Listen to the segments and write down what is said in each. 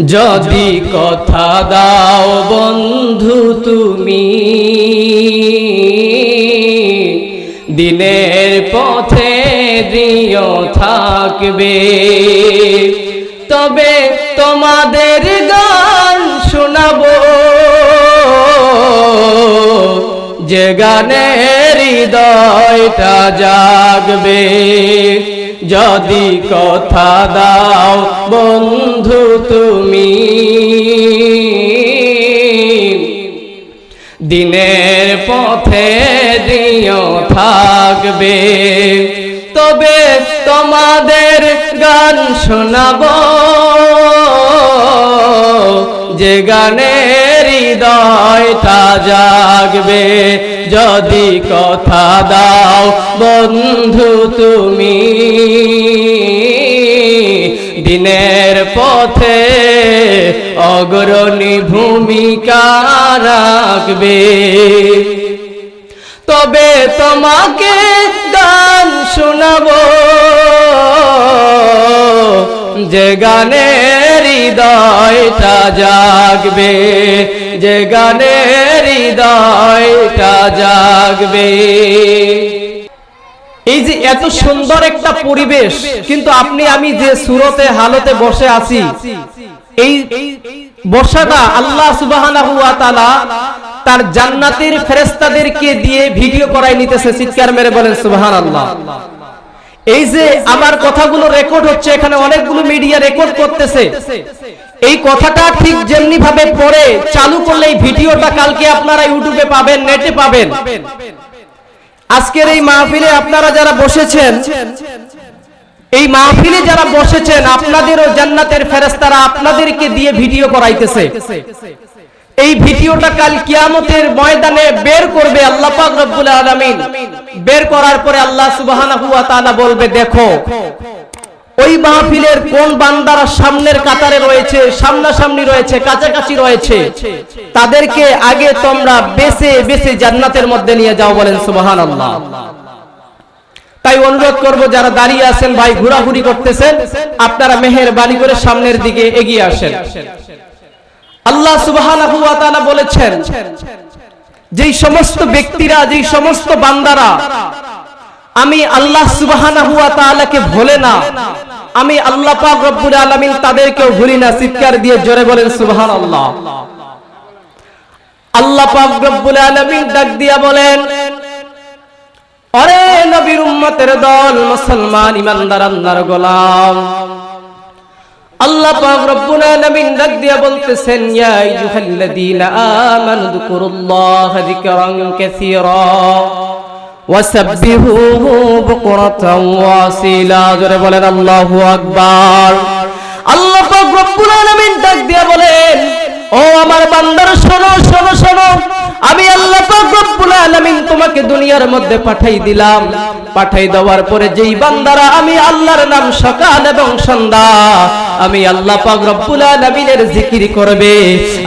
যদি কথা দাও বন্ধু তুমি, দিনের পথে দিও থাকবে। তবে তোমাদের গান শোনাব। যে গানের হৃদয়টা জাগবে। যদি কথা দাও বন্ধু তুমি দিনের পথে দিও থাকবে। তবে তোমাদের গান শোনাবো যে গানের হৃদয়টা জাগবে, যদি কথা দাও বন্ধু তুমি। দিনের পথে অগ্রণী ভূমিকা রাখবে। তবে তোমাকে গান শোনাবো যে গানের হৃদয়টা জাগবে, যে হৃদয়টা জাগবে। এই যে এত সুন্দর একটা পরিবেশ, কিন্তু আপনি, আমি যে সুরতে, হালতে বসে আছি, এই বসাটা আল্লাহ সুবহানাহু তার জান্নাতের ফেরেশতাদেরকে দিয়ে ভিডিও করাই নিতেছে। চিৎকার মেরে বলেন এই যে আমার কথাগুলো রেকর্ড হচ্ছে এখানে অনেকগুলো মিডিয়া রেকর্ড করতেছে। এই কথাটা ঠিক যেমনি ভাবে পড়ে চালু করলে এই ভিডিওটা কালকে আপনারা ইউটিউবে পাবেন নেটে পাবেন। আজকের এই মাহফিলে আপনারা যারা বসেছেন এই মাহফিলে যারা বসেছেন আপনাদেরও জান্নাতের ফেরেশতারা আপনাদেরকে দিয়ে ভিডিও করাইতেছে। এই ভিডিওটা কাল কিয়ামতের ময়দানে বের করবে আল্লাহ পাক রব্বুল আলামিন। বের করার পরে আল্লাহ সুবহানাহু ওয়া তাআলা বলবে, দেখো, ওই মাহফিলের কোন বান্দারা সামনের কাতারে রয়েছে, সামনাসামনি রয়েছে, কাছাকাছি রয়েছে, তাদেরকে আগে তোমরা বেছে বেছে জান্নাতের মধ্যে নিয়ে যাও বলেন সুবহানাল্লাহ। তাই অনুরোধ করব, যারা দাঁড়িয়ে আছেন, ভাই, ঘোরাঘুরি করতেছেন, আপনারা মেহেরবানি করে সামনের দিকে এগিয়ে আসেন। আল্লাহ সুবহানাহু বলেছেন, যেই সমস্ত ব্যক্তিরা, যেই সমস্ত বান্দারা, আমি আল্লাহ তাআলাকে ভুলে না, আমি আল্লাহ পাক আলামিন তাদেরকেও ভুলি না, চিৎকার দিয়ে জোরে বলেন সুবহানাল্লাহ। আল্লাহ পাক রব্বুল আলামিন ডাক দিয়া বলেন, অরে নবীর উম্মতের দল, মুসলমান ইমানদার আল্লাহর গোলাম আল্লাহ পাক রব্বুল আলামিন ডাক বলতেছেন, ইয়া আইয়ুহাল্লাযীনা আমানু যকুরুল্লাহা যিকরান কাসীরা ওয়াসাব্বিহুহু বুকরাতাও ওয়াসিলা। জোরে বলেন, আল্লাহু আকবার। আল্লাহ পাক রব্বুল আলামিন ডাক দিয়া বলেন, ও আমার বান্দার, শোনো শোনো শোনো। আমি আল্লাহ রব্বুল আলামিন তোমাকে দুনিয়ার মধ্যে পাঠাই দিলাম। পাঠাই দেওয়ার পরে যেই বান্দারা, আমি আল্লাহর নাম সকাল এবং সন্ধ্যা, আমি আল্লাহ পাক রব্বুল আলামিনের জিকির করবে।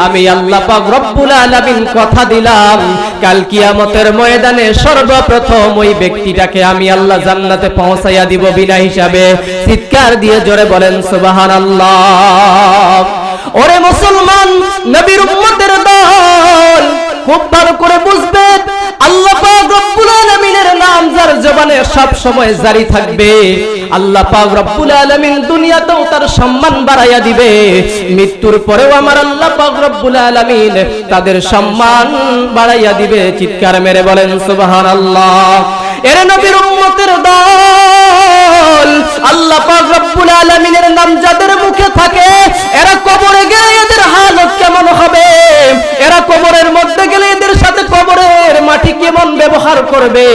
আমি আল্লাহ পাক রব্বুল আলামিন কথা দিলাম, কাল কিয়ামতের ময়দানে সর্বপ্রথম ওই ব্যক্তিটাকে আমি আল্লাহ জান্নাতে পৌঁছাইয়া দিব বিনা হিসাবে। চিৎকার দিয়ে জোরে বলেন, সুবহানাল্লাহ। ওরে মুসলমান, নবীর উম্মতের দল খুব ভালো করে বুঝবেন আল্লাহ পাক রব্বুল আলামিনের নাম যার জবানে সব সময় জারি থাকবে। আল্লাহ পাক রব্বুল আলামিন দুনিয়াতেও তার সম্মান বাড়াইয়া দিবে। মৃত্যুর পরেও আমার আল্লাহ পাক রব্বুল আলামিন তাদের সম্মান বাড়াইয়া দিবে। চিৎকার মেরে বলেন, সুবহানাল্লাহ। এর নবীর উম্মতের দল আল্লাহ পাক রব্বুল আলামিনের নাম যাদের মুখে থাকে, এরা কবরে গেলে এদের হালত কেমন হবে? এরা কবরের মধ্যে গেলে এদের সাথে কবরের মাটি কেমন ব্যবহার করবে?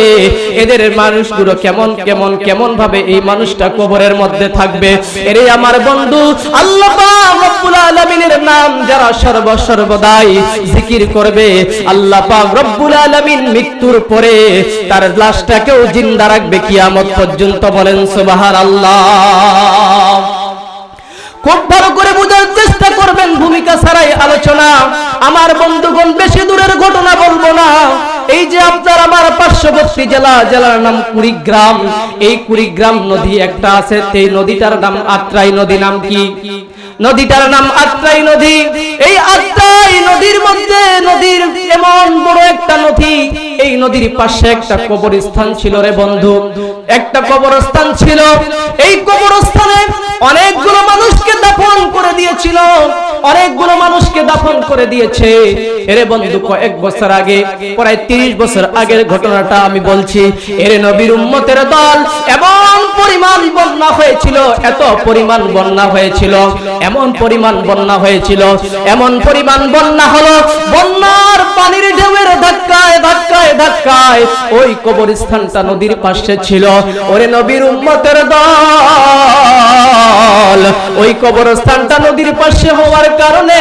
এদের মানুষগুলো কেমন কেমন কেমন ভাবে এই মানুষটা কবরের মধ্যে থাকবে? এরে আমার বন্ধু, আল্লাহ পাক রব্বুল আলামিনের নাম যারা সর্ব সর্বদাই জিকির করবে, আল্লাহ পাক রব্বুল আলামিন মৃত্যুর পরে তার লাশটাকেও জিন্দা রাখবে, কিয়ামত পর্যন্ত বলেন সুবহানাল্লাহ খুব ভালো করে বোঝার চেষ্টা করবেন ভূমিকা ছাড়াই আলোচনা। আমার বন্ধুগণ, বেশি দূরের ঘটনা বলব না। এই যে আপনার আমার পার্শ্ববর্তী জেলা, জেলার নাম কুড়িগ্রাম। এই কুড়িগ্রাম নদী একটা আছে, সেই নদীটার নাম আত্রাই নদী, নাম কি? নদীটার নাম আত্রাই নদী। এই আত্রাই নদীর মধ্যে নদীর এমন বড় একটা নদী এই নদীর পাশে একটা কবরস্থান ছিল রে বন্ধু। একটা কবরস্থান ছিল। এই কবরস্থানে অনেকগুলো মানুষকে দাফন করে দিয়েছিল। অনেকগুলো মানুষকে দাফন করে দিয়েছে। এরে বন্ধু, কয়েক বছর আগে, প্রায় তিরিশ বছর আগের ঘটনাটা আমি বলছি। এরে নবীর উম্মতের দল এমন পরিমাণ বন্যা হয়েছিল, এত পরিমাণ বন্যা হয়েছিল, এমন পরিমাণ বন্যা হয়েছিল, এমন পরিমাণ বন্যা হলো বন্যার পানির ঢেউয়ের ধাক্কায় ধাক্কায় ধাক্কায় ওই কবরস্থানটা নদীর পাশে ছিল। ওরে নবীর উম্মতের দল। ওই কবরস্থানটা নদীর পাশে হওয়ার কারণে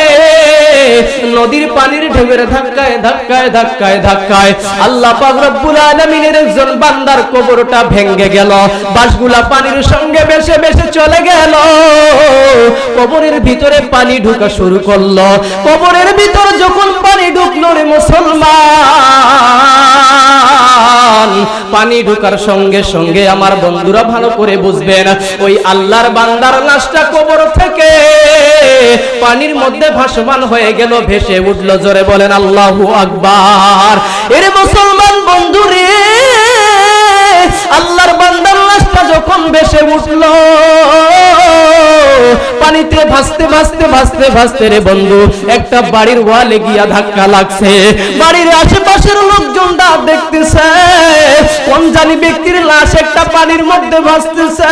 নদীর পানির ঢেউয়ের ধাক্কায় ধাক্কায় ধাক্কায় ধাক্কায় আল্লাহ পাক রব্বুল আলামিনের একজন বান্দার কবরটা ভেঙে গেল। বাসগুলা পানির সঙ্গে বেশে বেশে চলে গেল। কবরের ভিতরে পানি ঢোকা শুরু করল। কবরের ভিতর যখন পানি ঢুকলো রে মুসলমান পানি ঢোকার সঙ্গে সঙ্গে আমার বন্ধুরা ভালো করে বুঝবেন, ওই আল্লাহর বান্দার লাশটা কবর থেকে পানির মধ্যে ভাসমান হয়ে গেল, ভেসে উঠল, জোরে বলেন, আল্লাহু আকবার। এর মুসলমান আল্লাহর বান্দার লাশটা যখন ভেসে উঠল পানিতে ভাসতে ভাসতে ভাসতে ভাসতে রে বন্ধু, একটা বাড়ির ওয়ালে গিয়া ধাক্কা লাগছে। বাড়ির আশেপাশের লোকজনটা দেখতেছে কোন জানি ব্যক্তির লাশ একটা পানির মধ্যে ভাসতেছে।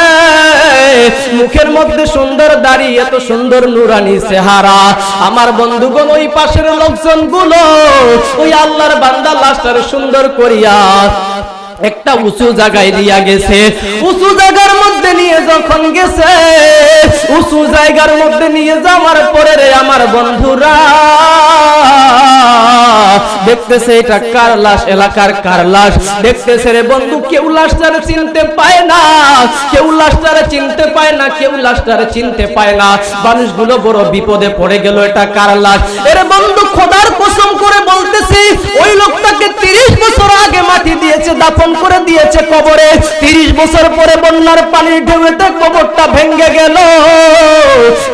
মুখের মধ্যে সুন্দর দাড়ি, এত সুন্দর নুরানি চেহারা। আমার বন্ধুগণ, ওই পাশের লোকজনগুলো ওই আল্লাহর বান্দা লাশটার সুন্দর করিয়া একটা উঁচু জায়গায় দিয়া গেছে। উঁচু জায়গার মধ্যে নিয়ে যখন গেছে, উঁচু জায়গার মধ্যে নিয়ে যাওয়ার পরে রে আমার বন্ধুরা, দেখতেছে এটা কার লাশ, এলাকার কার লাশ? দেখতেছে রে বন্ধু, কেউ লাশটারে চিনতে পায় না, কেউ লাশটারে চিনতে পায় না, কেউ লাশটারে চিনতে পায় না। মানুষগুলো বড় বিপদে পড়ে গেল, এটা কার লাশ? এর বন্ধু, খোদার কসম করে বলতেছি, ওই লোকটাকে তিরিশ বছর আগে দিয়েছে কবরে, তিরিশ বছর পরে বন্যার পানির ঢেউতে কবরটা ভেঙে গেল।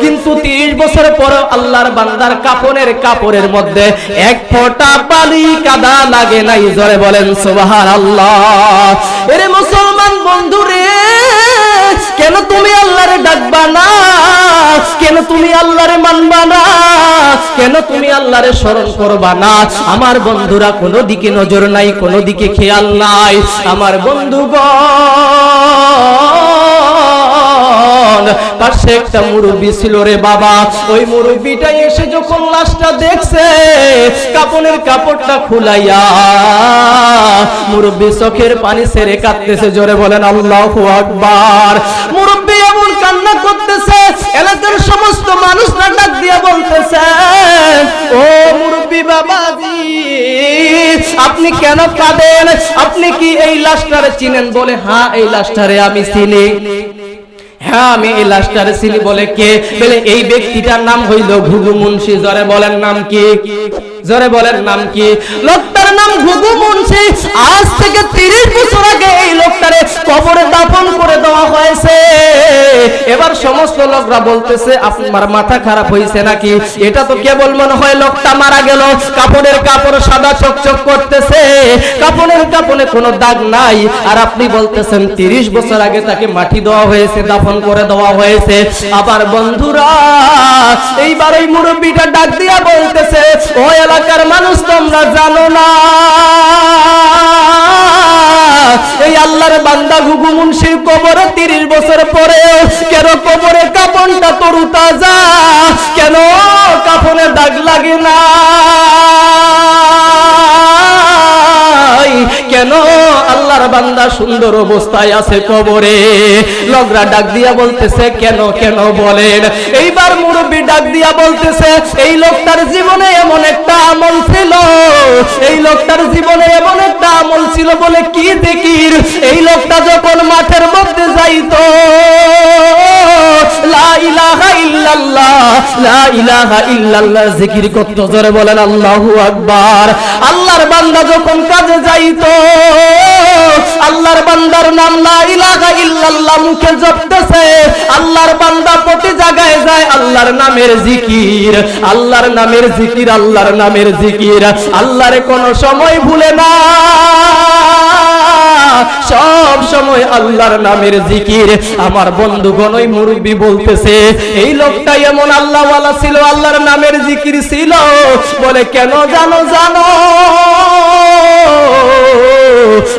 কিন্তু তিরিশ বছর পর আল্লাহর বান্দার কাপড়ের কাপড়ের মধ্যে এক ফোঁটা পালি কাদা লাগে নাই, জরে বলেন সোবাহার আল্লাহ এরে মুসলমান বন্ধুরে, কেন তুমি আল্লাহরে ডাকবা না? কেন তুমি আল্লাহরে মানবা না? কেন তুমি আল্লাহরে স্মরণ করবা না? আমার বন্ধুরা কোনো দিকে নজর নাই, কোনো দিকে খেয়াল নাই। আমার বন্ধুগণ পাশে একটা মুরব্বী ছিল রে বাবা। ওই মুরব্বীটা এসে যখন লাশটা দেখছে, কাপনের কাপড়টা খুলাইয়া মুরব্বী চোখের পানি সেরে কাঁদতেছে, জোরে বলেন, আল্লাহু আকবার। মুরব্বী কান্না করতেছে, এলাকার সমস্ত মানুষরা ডাক দিয়ে বলতেছে, ও মুরব্বী বাবাজি, আপনি কেন কাঁদেন? আপনি কি এই লাশটারে চিনেন বলে হ্যাঁ এই লাশটারে আমি চিনি। হ্যাঁ আমি এই লাশটারে চিনি বলে কে? বলে, এই ব্যক্তিটার নাম হইল ঘুঘু মুন্সি, জরে বলেন নাম কি? জরে বলেন নাম কি? লোকটার নাম ঘুঘু মুন্সি। আজ থেকে তিরিশ বছর আগে এই লোকটারে কবরে দাফন করে দেওয়া হয়েছে। এবার সমস্ত লোকরা বলতেছে, আপনার মাথা খারাপ হয়েছে নাকি? এটা তো কেবল মনে হয় লোকটা মারা গেল। কাপড়ের কাপড় সাদা চকচক করতেছে। কাপড়ের কাপড়ে কোনো দাগ নাই। আর আপনি বলতেছেন, তিরিশ বছর আগে তাকে মাটি দেওয়া হয়েছে, দাফন করে দেওয়া হয়েছে। আবার বন্ধুরা, এইবার ওই মুরব্বীটা ডাক দিয়া বলতেছে ও এলাকার মানুষ তোমরা জানো না। এই আল্লাহর বান্দা ঘুঘু মুন্সির কবরে তিরিশ বছর পরে কেন কবরে কাপনটা তরু তাজা? কেন কাপনে দাগ লাগে না? কেন? আল্লাহর বান্দা সুন্দর অবস্থায় আছে কবরে। লগরা ডাক দিয়া বলতেছে, কেন কেন? বলেন। এইবার মুরব্বী ডাক দিয়া বলতেছে, এই লোকটার জীবনে এমন একটা আমল ছিল। এই লোকটার জীবনে এমন একটা আমল ছিল বলে কি দেখির এই লোকটা যখন মাঠের মধ্যে যাইতো লা ইলাহা আল্লাহর বান্দা যখন কাজে আল্লাহর বান্দার নাম ইল্লাল্লাহ মুখে জপতেছে। আল্লাহর বান্দা প্রতি জায়গায় যায়, আল্লাহর নামের জিকির, আল্লাহর নামের জিকির, আল্লাহর নামের জিকির। আল্লাহরে কোনো সময় ভুলে না। সময় আল্লাহর নামের জিকির। আমার বন্ধুগণ, ওই মুরব্বী বলতেছে, এই লোকটা এমন আল্লাহওয়ালা ছিল, আল্লাহর নামের জিকির ছিল। বলে, কেন জানো জানো?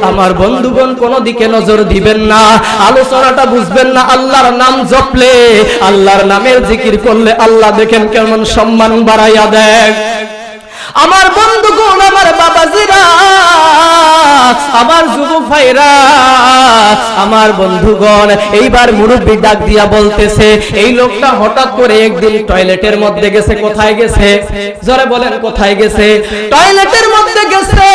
আমার বন্ধুগণ কোন দিকে নজর দিবেন না, আলোচনাটা বুঝবেন না, আল্লাহর নাম জপলে, আল্লাহর নামের জিকির করলে আল্লাহ দেখেন কেমন সম্মান বাড়াইয়া দেয় আমার বন্ধুগণ, আমার বাবাজিরা, আমার যুবক ভাইরা, আমার বন্ধুগণ, এইবার মুরব্বী ডাক দিয়া বলতেছে, এই লোকটা হঠাৎ করে একদিন টয়লেটের মধ্যে গেছে, কোথায় গেছে? জোরে বলেন, কোথায় গেছে? টয়লেটের মধ্যে গেছে।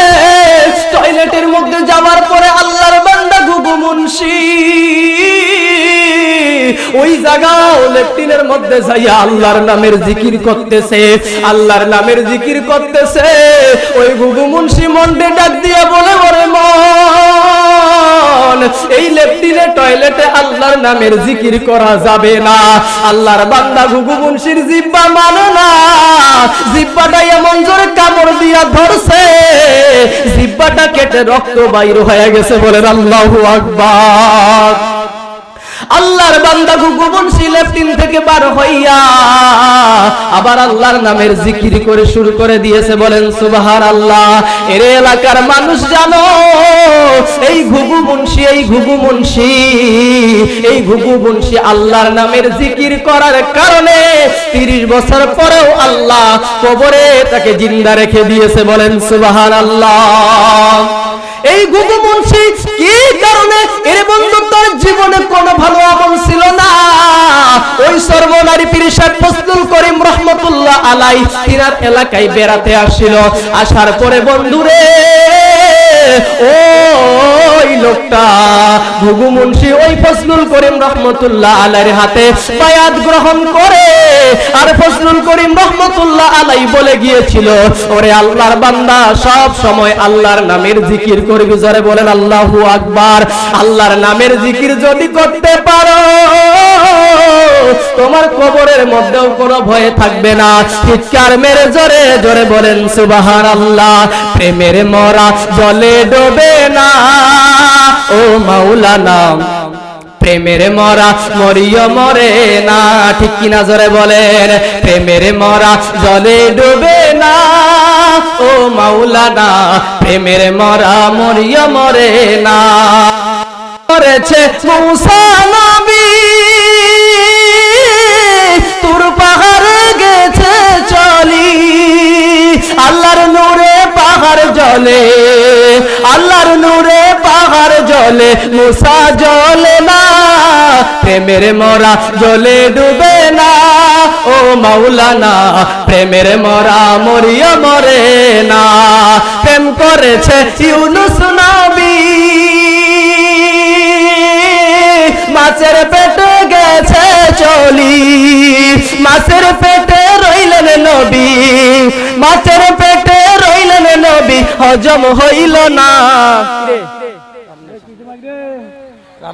টয়লেটের মধ্যে যাওয়ার পরে আল্লাহর বান্দা গুগু মুন্সি ওই জায়গাও লেফটিনের মধ্যে যাইয়া আল্লাহর নামের জিকির করতেছে, আল্লাহর নামের জিকির করতেছে। ওই গুগু মুন্সি মন্ডে ডাক দিয়ে বলে বলে মন, এই লেফটিনে টয়লেটে আল্লাহর নামের জিকির করা যাবে না। আল্লাহর বান্দা গুগু মুন্সির জিব্বা মানে না। জিব্বাটা এমন জোরে কামড় দিয়া ধরছে। জিব্বাটা কেটে রক্ত বাইর হয়ে গেছে বলেন আল্লাহু আকবার। আল্লাহর বান্দা গোপন লেফটিন থেকে বার হইয়া আবার আল্লাহর নামের জিকির করে শুরু করে দিয়েছে, বলেন সুবাহার আল্লাহ এর এলাকার মানুষ জানো, এই ঘুঘু মুন্সি, এই ঘুঘু মুন্সি, এই ঘুঘু মুন্সি আল্লাহর নামের জিকির করার কারণে তিরিশ বছর পরেও আল্লাহ কবরে তাকে জিন্দা রেখে দিয়েছে, বলেন সুবাহার আল্লাহ এই গুগু মুন্সি কি কারণে এর বন্ধু তোর জীবনে কোনো ভালো আমল ছিল না? ওই সর্বনারী পিরিসাদ ফজলুল করিম রহমতুল্লাহ আলাই তিনার এলাকায় বেড়াতে আসছিল। আসার পরে বন্ধুরে ওই লোকটা। ঘুঘু মুন্সি ওই ফজলুল করিম রহমতুল্লাহ আলাইর হাতে বায়াত গ্রহণ করে। আর ফজলুল করিম রহমতুল্লাহ আলাই বলে গিয়েছিল, ওরে আল্লাহর বান্দা, সব সময় আল্লাহর নামের জিকির করবি। জরে বলেন, আল্লাহু আকবার। আল্লাহর নামের জিকির যদি করতে পারো, তোমার কবরের মধ্যেও কোনো ভয় থাকবে না। চিৎকার মেরে জোরে জোরে বলেন সুবাহান আল্লাহ প্রেমের মরা জলে ডোবে না। ও মাওলানা, প্রেমের মরা মরিয় মরে না। ঠিক কিনা জোরে বলেন, প্রেমের মরা জলে ডুবে না। ও মাওলানা, প্রেমের মরা মরিয় মরে না। করেছে মুসা নবী, তোর পাহাড় গেছে চলি। আল্লাহর নূরে পাহাড় জলে জলে মুসা জলে না, প্রেমের মরা জলে ডুবে না। ও মাওলানা, প্রেমের মরা মরিয়া মরে না। প্রেম করেছে ইউনুস নবী। মাছের পেটে গেছে চলি। মাছের পেটে রইলেন নবী। মাছের পেটে রইলেন নবী, হজম হইল না।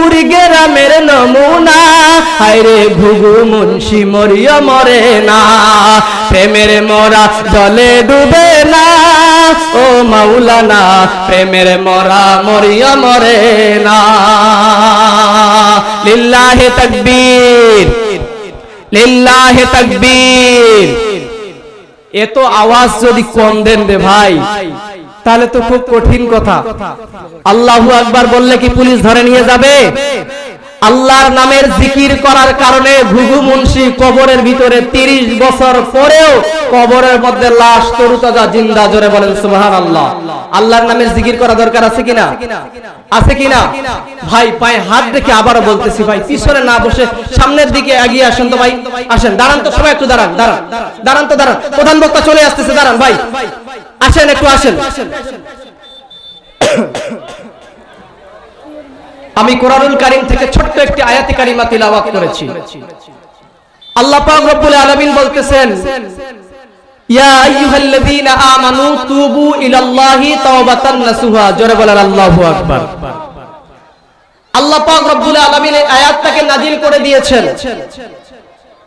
কুড়ি গ্রামের নমুনা। হায়রে ঘুঘু মুন্সি মরিয়া মরে না। প্রেমের মরা জলে ডুবে না। ও মাওলানা, প্রেমের মরা মরিয়া মরে না। লিল্লাহে তাকবীর লিল্লাহে তাকবীর। এত আওয়াজ যদি কম দেন রে ভাই। তাহলে তো খুব কঠিন কথা। আল্লাহু আকবার বললে কি পুলিশ ধরে নিয়ে যাবে? আল্লাহর নামের জিকির করার কারণে ভুগু মুন্সি কবরের ভিতরে তিরিশ বছর পরেও কবরের মধ্যে লাশ, তরুতাজা, জিন্দা, জোরে বলেন সুবাহান আল্লাহ আল্লাহর নামের জিকির করা দরকার আছে কিনা? আছে কিনা? ভাই, পায়ে হাত রেখে আবারও বলতেছি ভাই, পিছনে না বসে সামনের দিকে এগিয়ে আসেন তো ভাই। আসেন, দাঁড়ান তো সবাই একটু দাঁড়ান দাঁড়ান। দাঁড়ান তো, দাঁড়ান। প্রধান বক্তা চলে আসতেছে, দাঁড়ান ভাই। আসেন, একটু আসেন। আমি কোরআনুল কারীম থেকে ছোট্ট একটি আয়াতি কারিমা তিলাওয়াত করেছি। আল্লাহ পাক রব্বুল আলামিন বলতেছেন, ইয়া আইয়ুহাল্লাযীনা আমানু তুবু ইলাল্লাহি তাওবাতান নাসুহা। জোরে বলেন, আল্লাহু আকবার। আল্লাহ পাক রব্বুল আলামিন এই আয়াতটাকে নাজিল করে দিয়েছেন।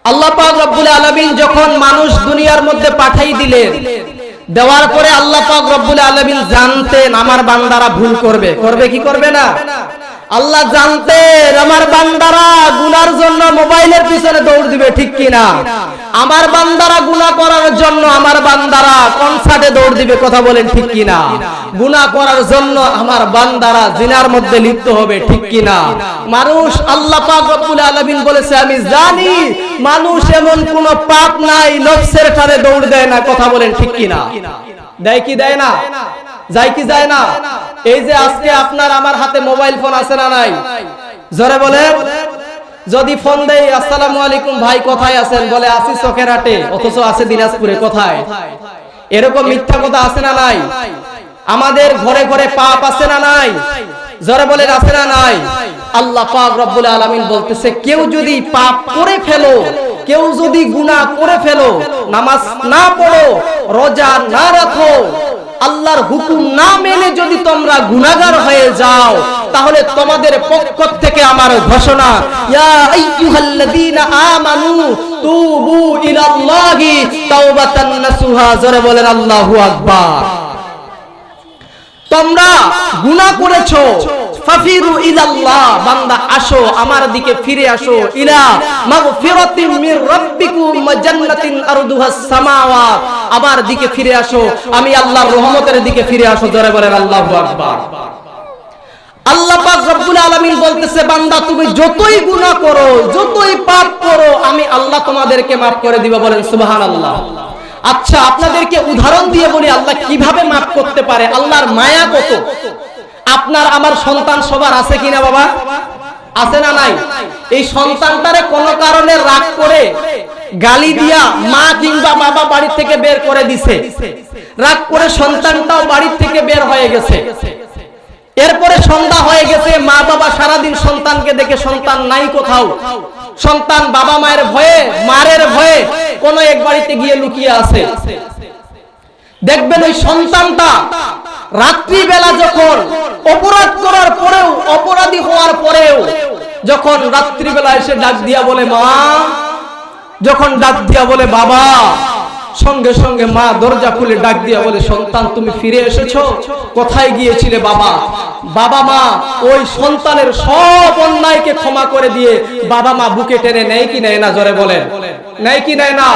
আল্লাহ পাক রব্বুল আলামিন যখন মানুষ দুনিয়ার মধ্যে পাঠাই দিলেন দেওয়ার পরে আল্লাহ পাক রব্বুল আলামিন জানতেন, আমার বান্দারা ভুল করবে। করবে কি করবে না? আল্লাহ জানতেন আমার বান্দারা গুনার জন্য মোবাইলের পিছনে দৌড় দিবে, ঠিক কিনা? আমার বান্দারা গুনাহ করার জন্য আমার বান্দারা কনসার্টে দৌড় দিবে, কথা বলেন, ঠিক কিনা? গুনাহ করার জন্য আমার বান্দারা জিনার মধ্যে লিপ্ত হবে, ঠিক কিনা? মানুষ আল্লাহ পাক রব্বুল আলামিন বলেছে, আমি জানি মানুষ এমন কোন পাপ নাই, নফসের টানে দৌড় দেয় না, কথা বলেন, ঠিক কিনা? দেয় কি দেয় না? যায় কি যায় না? এই যে আজকে আপনার আমার হাতে মোবাইল ফোন আছে না নাই? জোরে বলে। যদি ফোন দেই, আসসালামু আলাইকুম ভাই, কোথায় আছেন? বলে আসি চোখের হাটে অথচ আছে দিনাজপুরে, কোথায়? এরকম মিথ্যা কথা আছে না নাই? আমাদের ঘরে ঘরে পাপ আছে না নাই? জোরে বলেন, আছে না নাই? আল্লাহ পাক রব্বুল আলামিন বলতেছে, কেউ যদি পাপ করে ফেলো, কেউ যদি গুনাহ করে ফেলো, নামাজ না পড়ো, রোজা না রাখো আল্লাহর হুকুম না মেনে যদি তোমরা গুণাগার হয়ে যাও, তাহলে তোমাদের পক্ষ থেকে আমার ঘোষণা, ইয়া আইয়ুহাল্লাযীনা আমানু তুবু ইলাল্লাহি তাওবাতান নাসুহা। জোরে বলেন, আল্লাহু আকবার। তোমরা গুনাহ করেছ ফাফিরু ইলাল্লাহ, বান্দা আসো, আমার দিকে ফিরে আসো, ইলা মাগফিরাতিন মির রাব্বিকুম ওয়া জান্নাতিন আরদুহাস সামাওয়াত আমার দিকে ফিরে আসো, আমি আল্লাহর রহমতের দিকে ফিরে আসো, জোরে বলেন আল্লাহু আকবার। আল্লাহ পাক রব্বুল আলামিন বলতেছে, বান্দা, তুমি যতই গুনাহ করো, যতই পাপ করো, আমি আল্লাহ তোমাদেরকে maaf করে দিব, বলেন সুবহানাল্লাহ। আচ্ছা আপনাদেরকে উদাহরণ দিয়ে বলি, আল্লাহ কীভাবে maaf করতে পারে? আল্লাহর মায়া কত? আপনার, আমার সন্তান সবার আছে কিনা বাবা? আছে না নাই? এই সন্তানটারে কোন কারণে রাগ করে গালি দিয়া মা কিংবা বাবা বাড়ি থেকে বের করে দিছে। রাগ করে সন্তানটাও বাড়ি থেকে বের হয়ে গেছে। এরপরে সন্ধ্যা হয়ে গেছে, মা বাবা সারাদিন সন্তানকে দেখে সন্তান নাই কোথাও। সন্তান বাবা মায়ের ভয়ে, মারের ভয়ে কোন এক বাড়িতে গিয়ে লুকিয়ে আছে। দেখবেন ওই সন্তানটা রাত্রিবেলা যখন অপরাধ করার পরেও, অপরাধী হওয়ার পরেও, যখন রাত্রিবেলা এসে ডাক দিয়া বলে, মা, যখন ডাক দিয়া বলে, বাবা সঙ্গে সঙ্গে মা দরজা খুলে ডাক দিয়া বলে, সন্তান, তুমি ফিরে এসেছ? কোথায় গিয়েছিলে বাবা? বাবা মা, ওই সন্তানের সব অন্যায়কে ক্ষমা করে দিয়ে বাবা মা বুকে টেনে নেয় কি নেয় না? জোরে বলেন নেয় কি নেয় না?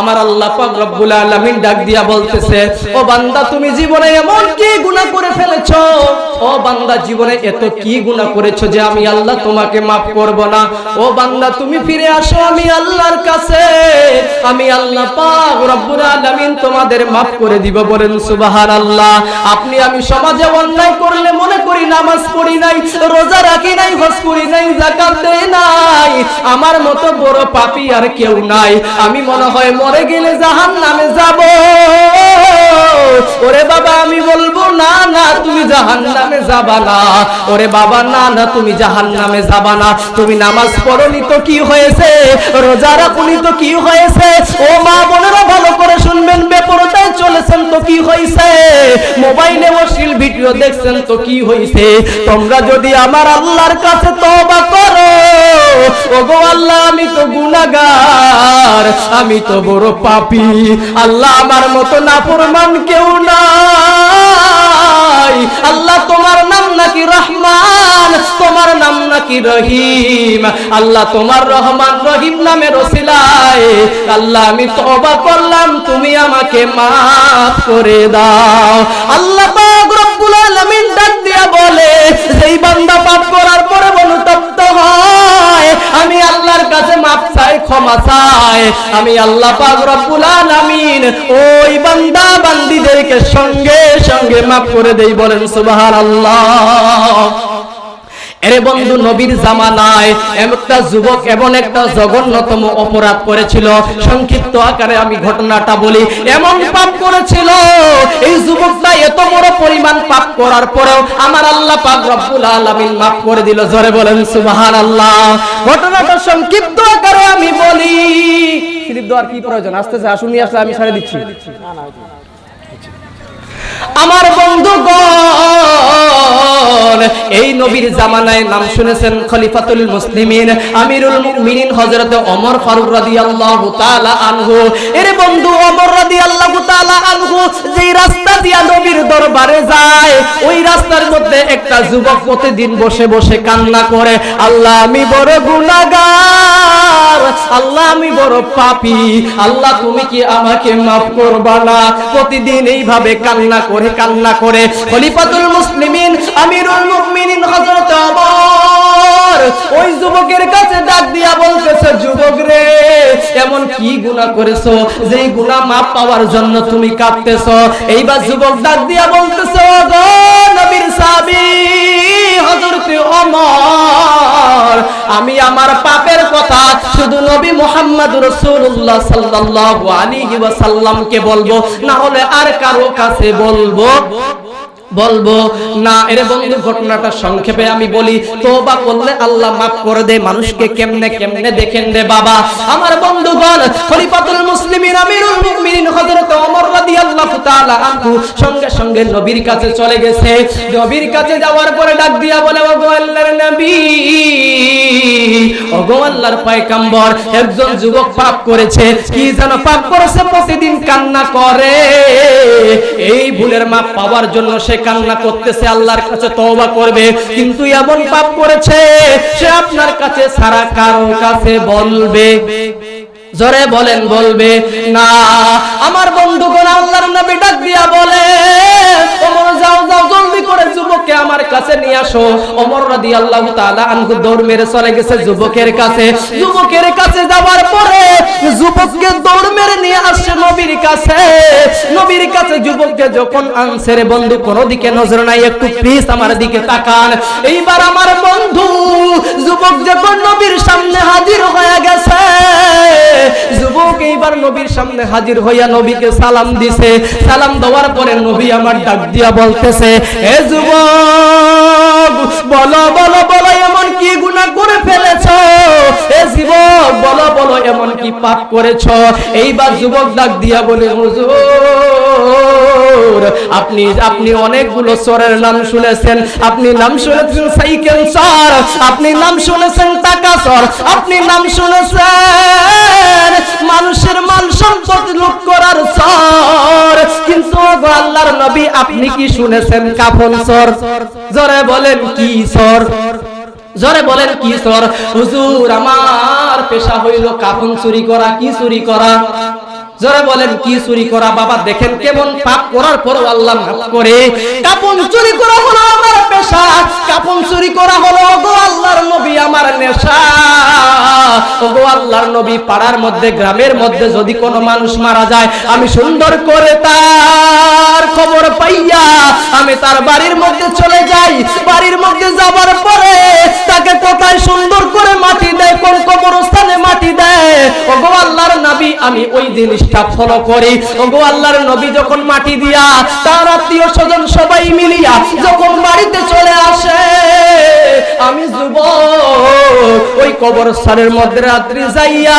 আমার আল্লাহ পাক রব্বুল আলামিন ডাক দিয়া বলতেছে, ও বান্দা, তুমি জীবনে এমন কি গুনাহ করে ফেলেছো? ও বান্দা, জীবনে এত কি গুনাহ করেছ যে আমি আল্লাহ তোমাকে maaf করব না? ও বান্দা, তুমি ফিরে আসো আমি আল্লাহর কাছে। আমি আল্লাহ পাক আলামিন তোমাদের maaf করে দিব, বলেন সুবহানাল্লাহ। আপনি আমি সমাজে অন্যায় করলে মনে করি নামাজ পড়ি নাই, রোজা রাখি নাই, হজ করি নাই, যাকাত দেই নাই। আমার মতো বড় পাপী আর কেউ নাই। আমি মনে হয় মরে গেলে জাহান্নামে যাব। ওরে বাবা, আমি বলব, না না, তুমি জাহান নামে যাবা না। ওরে বাবা, না না, তুমি জাহান নামে যাবা না। তুমি নামাজ পড়নি তো কি হয়েছে? রোজা রাখুনি তো কি হয়েছে? ও মা বোনেরা, ভালো করে শুনবেন, বেপরতায় চলেছেন তো কি হয়েছে মোবাইলে অশ্লীল ভিডিও দেখছেন তো কি হয়েছে তোমরা যদি আমার আল্লাহর কাছে তওবা করো, ওগো আল্লাহ, আমি তো গুনাহগার, আমি তো বড় পাপী। আল্লাহ আমার মতো নাফরমান কেউ নাই। আল্লাহ, তোমার নাম নাকি রহমান? তোমার নাম নাকি রহিম? আল্লাহ, তোমার রহমান রহিম নামের ওসিলায়। আল্লাহ, আমি তওবা করলাম, তুমি আমাকে মাফ করে দাও। আল্লাহ রব্বুল আলামিন ডাক দিয়া বলে, যেই বান্দা পাপ করার পরে অনুতপ্ত হয় আমি আল্লাহর কাছে মাপ চাই, ক্ষমা চাই। আমি আল্লাহ পাক ওই বান্দা বান্দিদেরকে সঙ্গে সঙ্গে মাফ করে দেই, বলেন সুবহানাল্লাহ। এরে বন্ধু নবীর জামানায় একটা যুবক এমন একটা জঘন্যতম অপরাধ করেছিল। সংক্ষিপ্ত আকারে আমি ঘটনাটা বলি। এমন পাপ করেছিল। এই যুবকটা এত বড় পরিমাণ পাপ করার পরেও আমার আল্লাহ পাক রব্বুল আলামিন মাফ করে দিল। জোরে বলেন, সুবহানাল্লাহ। ঘটনাটা সংক্ষিপ্ত আকারে আমি বলি। স্লিপ দেওয়ার কি প্রয়োজন? আস্তে আস্তে আসুন আসলে আমি ছেড়ে দিচ্ছি। আমার বন্ধুগণ, এই নবীর জামানায় নাম শুনেছেন খলিফাতুল মুসলিমিন, আমিরুল মুমিনিন হযরত ওমর ফারুক রাদিয়াল্লাহু তাআলা আনহু। এর বন্ধু ওমর রাদিয়াল্লাহু তাআলা আনহু, যেই রাস্তা দিয়া নবীর দরবারে যায়, ওই রাস্তার মধ্যে একটা যুবক প্রতিদিন বসে বসে কান্না করে, আল্লাহ, আমি বড় গুনাহগার, আল্লাহ, আমি বড় পাপী, আল্লাহ, তুমি কি আমাকে মাফ করবা না? প্রতিদিন এইভাবে কান্না করে কান্না করে, খলিফাতুল মুসলিমিন, আমিরুল মুমিনিন হযরত ওমর ওই যুবকের কাছে ডাক দিয়া বলতেছে, যুবক রে, এমন কি গুনাহ করেছ? যেই গুনাহ মাপ পাওয়ার জন্য তুমি কাঁদতেছো? এইবার যুবক ডাক দিয়া বলতেছে ও নবীর সাহাবী, হযরত ওমর কথা শুধু নবী মুহাম্মদ রাসূলুল্লাহ সাল্লাল্লাহু আলাইহি ওয়াসাল্লামকে বলব, না হলে আর কারও কাছে বলব। বলব, না, এর বন্ধু, ঘটনাটা সংক্ষেপে আমি বলি। তোবা করলে আল্লাহ মাফ করে দে, মানুষকে কেমনে কেমনে দেখেন দে বাবা? আমার বন্ধুগণ, খলিফাতুল মুসলিমিন, আমিরুল মুমিনিন, হযরত ওমর রাদিয়াল্লাহু তাআলা আনহু সঙ্গে সঙ্গে নবীর কাছে চলে গেছে। নবীর কাছে যাওয়ার পরে ডাক দিয়া বলে, ওগো আল্লাহর নবী, ওগো আল্লাহর পয়গম্বর, একজন যুবক পাপ করেছে, কি যেন পাপ করেছে, প্রতিদিন কান্না করে। এই ভুলের মাপ পাওয়ার জন্য সে কান্না করতেছে, আল্লাহর কাছে তওবা করবে। কিন্তু এমন পাপ করেছে, সে আপনার কাছে সারা কারও কাছে বলবে। জোরে বলেন, বলবে, না, আমার বন্ধুগণ আল্লাহর নবী ডাক দিয়া বলে যাও যাও, জলদি করে যুবককে আমার কাছে নিয়ে আসো। ওমর রাদিয়াল্লাহু তাআলা আনহু দৌড় মেরে চলে গেছে যুবকের কাছে। যুবকের কাছে যাওয়ার পরে যুবককে দৌড় মেরে নিয়ে আসছে নবীর কাছে। নবীর কাছে যুবককে যখন আনছে রে বন্ধু, কোনো দিকে নজর নাই, একটু প্লিজ আমার দিকে তাকান। এইবার আমার বন্ধু, যুবক যখন নবীর সামনে হাজির হয়ে গেছে, যুবক এইবার নবীর সামনে হাজির হইয়া নবীকে সালাম দিছে। সালাম দেওয়ার পরে নবী আমার ডাক দিয়া বলতেছে, এ যুবক বলো বলো বলো, এমন কি গুনাহ করে ফেলেছো? এ যুবক বলো বলো, এমন কি পাপ করেছ? এইবার যুবক ডাক দিয়া বলে, হুজুর, আপনি আপনি অনেকগুলো চোরের নাম শুনেছেন। আপনি নাম শুনেছেন সাইকেল চর আপনি নাম শুনেছেন টাকা চর আপনি নাম শুনেছেন মানুষের মাল নবী, আপনি কি শুনেছেন কাফন সর জরে বলেন কি সর জরে বলেন কি সর হুজুর, আমার পেশা হইল কাফন চুরি করা, কি চুরি করা? জরে বলেন, কি চুরি করা? বাবা, দেখেন কেমন পাপ করার পরও আল্লাহ মাফ করে। কাপন চুরি করা হলো আমার পেশা কাপন চুরি করা হলো গো আল্লাহর নবী আমার নেশা। ওগো আল্লাহর নবী, পাড়ার মধ্যে, গ্রামের মধ্যে যদি কোনো মানুষ মারা যায়, আমি সুন্দর করে তার খবর পাইয়া আমি তার বাড়ির মধ্যে চলে যাই। বাড়ির মধ্যে যাবার পরে তাকে কোথায় সুন্দর করে মাটি দেয়, কোন কবরস্থানে মাটি দেয়? ওগো আল্লাহর নবী, আমি ওই জিনিসটা ফলো করি। ওগো আল্লাহর নবী যখন মাটি দিয়া, তার আত্মীয় স্বজন সবাই মিলিয়া যখন বাড়িতে চলে আসে, আমি যুবক, ওই কবরস্থানের মধ্যে রাত্রি যাইয়া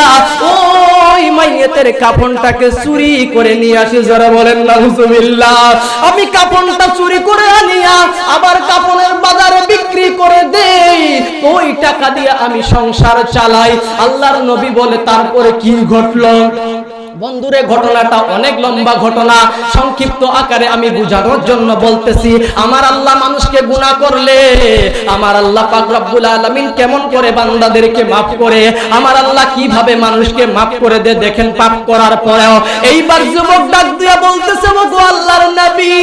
ওই মাইয়েতের কাফনটাকে চুরি করে নিয়ে আসি। যারা বলেন, নাউজুবিল্লাহ। আমি কাফনটা চুরি করে আনিয়া আবার কাফনের বাজারে বিক্রি করে দেই। ওই টাকা দিয়ে আমি সংসার চালাই। আল্লাহর নবী বলে, তারপরে কি ঘটলো? বন্ধুরে, ঘটনাটা অনেক লম্বা ঘটনা। সংক্ষিপ্ত আকারে আমি বুঝানোর জন্য বলতেছি, আমার আল্লাহ মানুষকে গুনাহ করলে, আমার আল্লাহ পাক রব্বুল আলামিন কেমন করে বান্দাদেরকে maaf করে, আমার আল্লাহ কীভাবে মানুষকে maaf করে দে দেখেন পাপ করার পরেও। এইবার যুবক ডাক দিয়া বলতেছে, ওগো আল্লাহর নবী,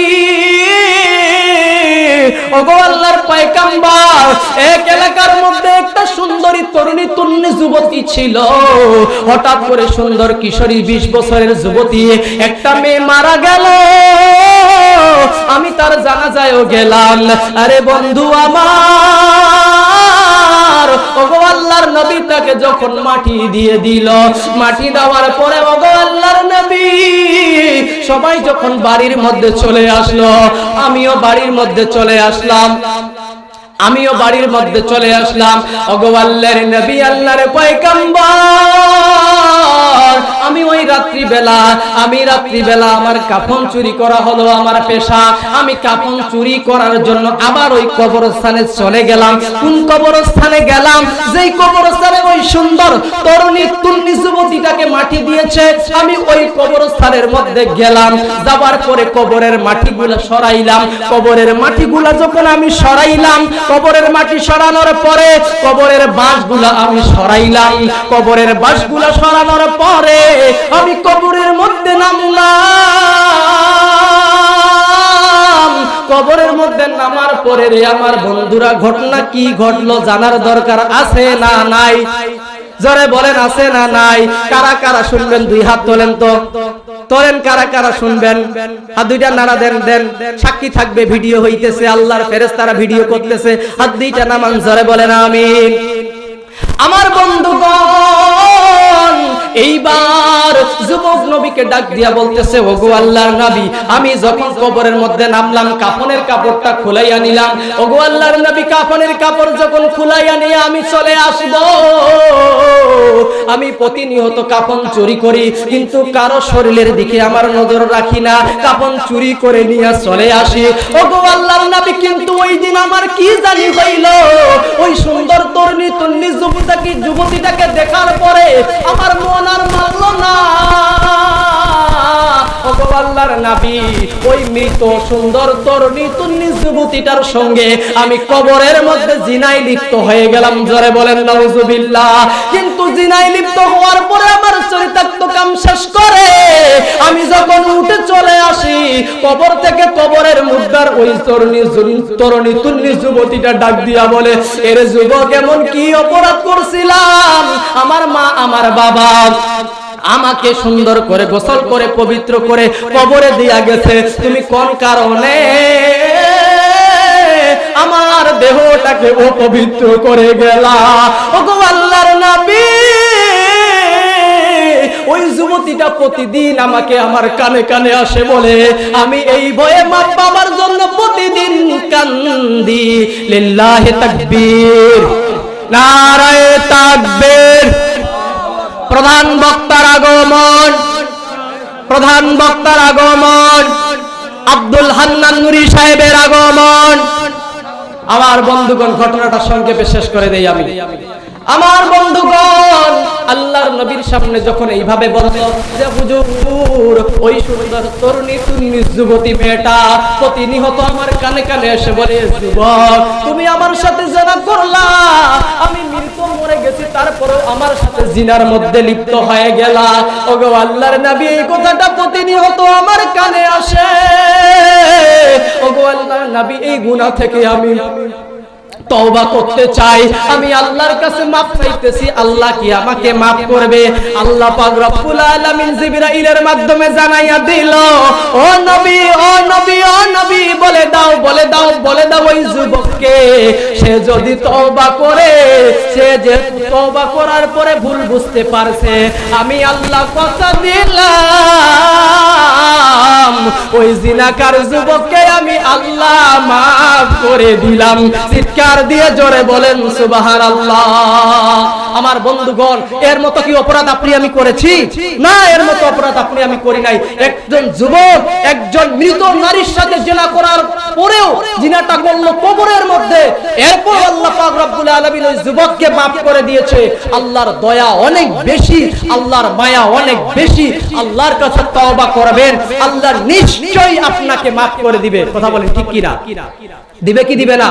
ওগো আল্লাহর পয়গাম্বর, এক এলাকার মধ্যে একটা সুন্দরী তরুণী তরুণী যুবতী ছিল। হঠাৎ করে সুন্দর কিশোরী বিশ বছরের যুবতী, একটা মেয়ে মারা গেল। আমি তার জানাজায়ও গেলাম। আরে বন্ধু আমার, ওগো নবী তাকে যখন মাটি দিয়ে দিল, মাটি দেওয়ার পরে ওগো নবী সবাই যখন বাড়ির মধ্যে চলে আসলো, আমিও বাড়ির মধ্যে চলে আসলাম। আমিও বাড়ির মধ্যে চলে আসলাম। ওগো আল্লাহর নবী, আল্লাহর পয়গম্বর। আমি ওই রাত্রি বেলা আমি রাত্রি বেলা আমার কাফন চুরি করা হলো আমার পেশা। আমি কাফন চুরি করার জন্য আবার ওই কবরস্থানে চলে গেলাম। কোন কবরস্থানে গেলাম? যেই কবরস্থানে ওই সুন্দর তরুণী তুন্নি যুবতীটাকে মাটি দিয়েছে। আমি ওই কবরস্থানের মধ্যে গেলাম। যাবার পরে কবরের মাটিগুলো সরাইলাম। কবরের মাটিগুলো যখন আমি সরাইলাম কবরের মাটি সরানোর পরে কবরের বাঁশগুলো আমি সরাইলাম কবরের বাঁশগুলো সরানোর পরে আমি কবরের মধ্যে নামলাম। কবরের মধ্যে নামার পরে রে আমার বন্ধুরা, ঘটনা কি ঘটলো জানার দরকার আছে না নাই? জরে বলেন, আছে না নাই? কারা কারা শুনবেন, দুই হাত তোলেন তো। তোলেন কারা কারা শুনবেন? আর দুইটা নাড়া দেন দেন। সাক্ষী থাকবে, ভিডিও হইতেছে, আল্লাহর ফেরেশতারা ভিডিও করতেছে। আর দুইটা নামান জরে বলেন আমি আমার বন্ধুগণ এইবার যুবক নবীকে ডাক দিয়া বলতেছে, ওগো আল্লাহর নবী, আমি যখন কবরের মধ্যে নামলাম, কাফনের কাপড়টা খুলাইয়া নিলাম। ওগো আল্লাহর নবী, কাফনের কাপড় যখন খুলাইয়া নিয়ে আমি চলে আসব। আমি প্রতিনিয়ত কাফন চুরি করি, কিন্তু কারও শরীরের দিকে আমার নজর রাখি না। কাফন চুরি করে নিয়ে চলে আসি। ওগো আল্লাহর নবী, কিন্তু ওই দিন আমার কি জানি হইল? ওই সুন্দর তরুণী তরুণী যুবতীকে যুবতীটাকে দেখার পরে আমার মন আমি কবরের মধ্যে জিনাই লিপ্ত হয়ে গেলাম, জোরে বলেন কিন্তু জিনাই লিপ্ত হওয়ার পরে আমার চরিতার্থ কাম শেষ করে। আমি যখন উঠে চলে আসি, কবর থেকে কবরের মুদ্রার ওই তরুণী তরুণী তরুণী যুবতীটা ডাক দিয়া বলে, এর যুবক, এমন কি অপরাধ করছিলাম? আমার মা, আমার বাবা আমাকে সুন্দর করে গোসল করে, পবিত্র করে কবরে দিয়া গেছে। তুমি কোন কারণে আমার দেহটাকে ও পবিত্র করে গেলা? ওগো আল্লাহর নবী, ওই যুবতীটা প্রতিদিন আমাকে আমার কানে কানে আসে বলে, আমি এই ভয়ে মা বাবার জন্য প্রতিদিন কান্দি। লিল্লাহে তাকবীর, নারায়ে তাকবীর প্রধান বক্তার আগমন, প্রধান বক্তার আগমন, আব্দুল হান্নান নুরি সাহেবের আগমন। আমার বন্ধুগণ, ঘটনাটা সংক্ষেপে শেষ করে দেই আমি। আমার বন্ধুগণ, আল্লাহর নবীর সামনে যখন এইভাবে বলল যে, হুজুর, ওই সুন্দর তরুণী তরুণী যুবতী মেয়েটা, প্রতিনিহত আমার কানে কানে এসে বলে, যুবক, তুমি আমার সাথে জানা করলা। আমি মৃত মরে গেছি, তারপরেও আমার সাথে জিনার মধ্যে লিপ্ত হয়ে গেলা। ওগো আল্লাহর নবী, এই কথাটা প্রতিনিহত আমার কানে আসে। ওগো আল্লাহর নবী, এই গুনাহ থেকে আমি তওবা করতে চাই। আমি আল্লাহর কাছে মাফ চাইতেছি, আল্লাহ কি আমাকে মাফ করবে? আল্লাহ পাক রব্বুল আলামিন জিবরাইলের মাধ্যমে জানাইয়া দিল, ও নবী ও নবী ও নবী, বলে দাও বলে দাও বলে দাও ওই যুবককে। সে যদি তওবা করে, সে যে তওবা করার পরে ভুল বুঝতে পারছে। আমি আল্লাহ কথা দিলাম, ওই জিনাকার যুবককে আমি আল্লাহ মাফ করে দিলাম। চিৎকার দিয়ে জোরে বলেন আল্লাহ আমার বন্ধুগণ, এর মতো কি অপরাধ আপনি আমি করেছি? না, এর মতো অপরাধ আপনি আমি করি নাই। একজন যুবক, একজন মৃত নারীর সাথে জেনা করার পরেও জিনাটা করল কবরের মধ্যে। এরপর আল্লাহ পাক আলামিন ওই যুবককে মাফ করে দিয়েছে। আল্লাহর দয়া অনেক বেশি, আল্লাহর মায়া অনেক বেশি। আল্লাহর কাছে তওবা করবেন, আল্লাহ নিশ্চয়ই আপনাকে মাফ করে দিবে। কথা বলেন ঠিক কিনা? দিবে কি দিবে না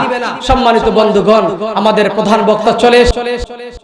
সম্মানিত বন্ধুগণ আমাদের প্রধান বক্তা চলে এসেছে।